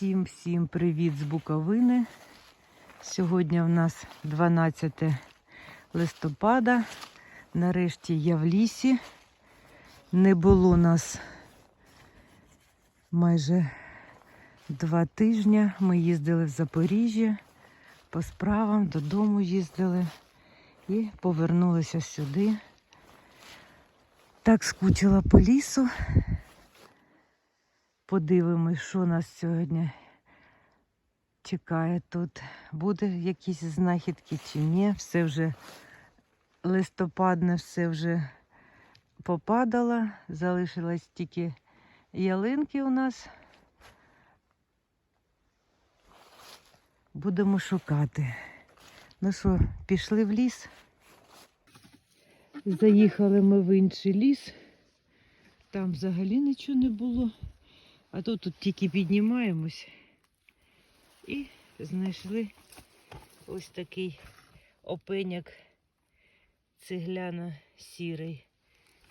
Всім всім привіт з Буковини. Сьогодні в нас 12 листопада. Нарешті я в лісі. Не було нас майже два тижні. Ми їздили в Запоріжжя по справам, додому їздили і повернулися сюди. Так скучила по лісу. Подивимось, що нас сьогодні чекає тут. Буде якісь знахідки чи ні. Все вже листопадне, все вже попадало. Залишилось тільки ялинки у нас. Будемо шукати. Ну що, пішли в ліс? Заїхали ми в інший ліс. Там взагалі нічого не було. А то тут тільки піднімаємось і знайшли ось такий опеняк цегляно сірий.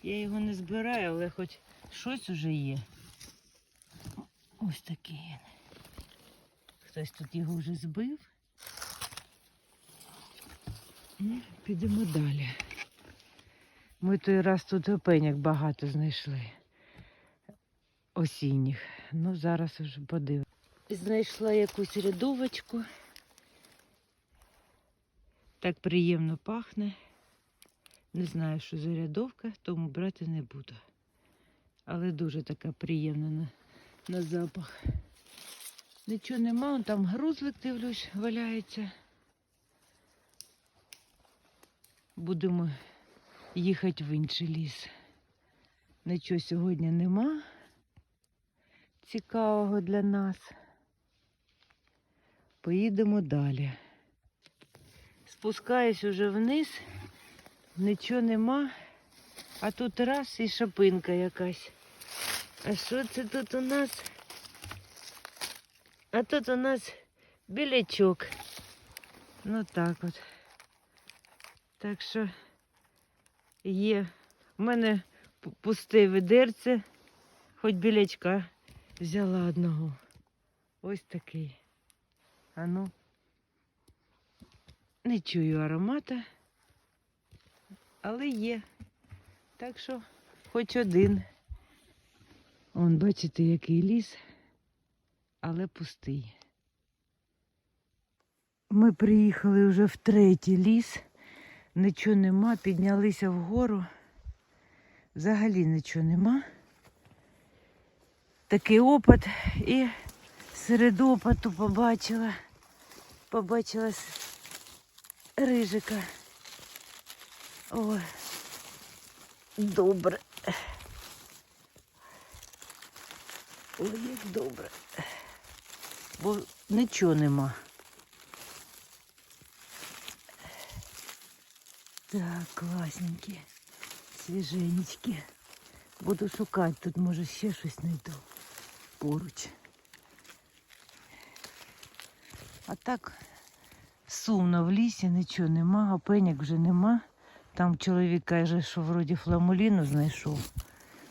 Я його не збираю, але хоч щось уже є. Ось такий він. Хтось тут його вже збив. І підемо далі. Ми той раз тут опеняк багато знайшли осінніх. Ну, зараз вже подивимось. Знайшла якусь рядовочку. Так приємно пахне. Не знаю, що за рядовка, тому брати не буду. Але дуже така приємна на, на запах. Нічого нема, там грузлик, дивлюсь, валяється. Будемо їхати в інший ліс. Нічого сьогодні нема цікавого для нас. Поїдемо далі. Спускаюсь уже вниз, нічого нема, а тут раз і шапинка якась. А що це тут у нас? А тут у нас білячок. Ну так от. Так що є. У мене пусте ведерце, хоч білячка взяла одного. Ось такий. А ну. Не чую аромата, але є. Так що хоч один. Он, бачите, який ліс, але пустий. Ми приїхали вже в третій ліс. Нічого нема, піднялися вгору. Взагалі нічого нема такий опит і серед опиту побачила, побачила рижика. О, добре. Ой, як добре. Бо нічого нема. Так, класненькі, свіженечкі. Буду шукати, тут може ще щось знайду поруч. А так сумно в лісі, нічого нема, опеняк вже нема. Там чоловік каже, що вроді фламуліну знайшов.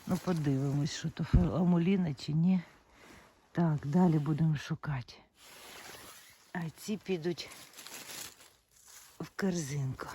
Ну, подивимось, що то фламуліна чи ні. Так, далі будемо шукати. А ці підуть в корзинку.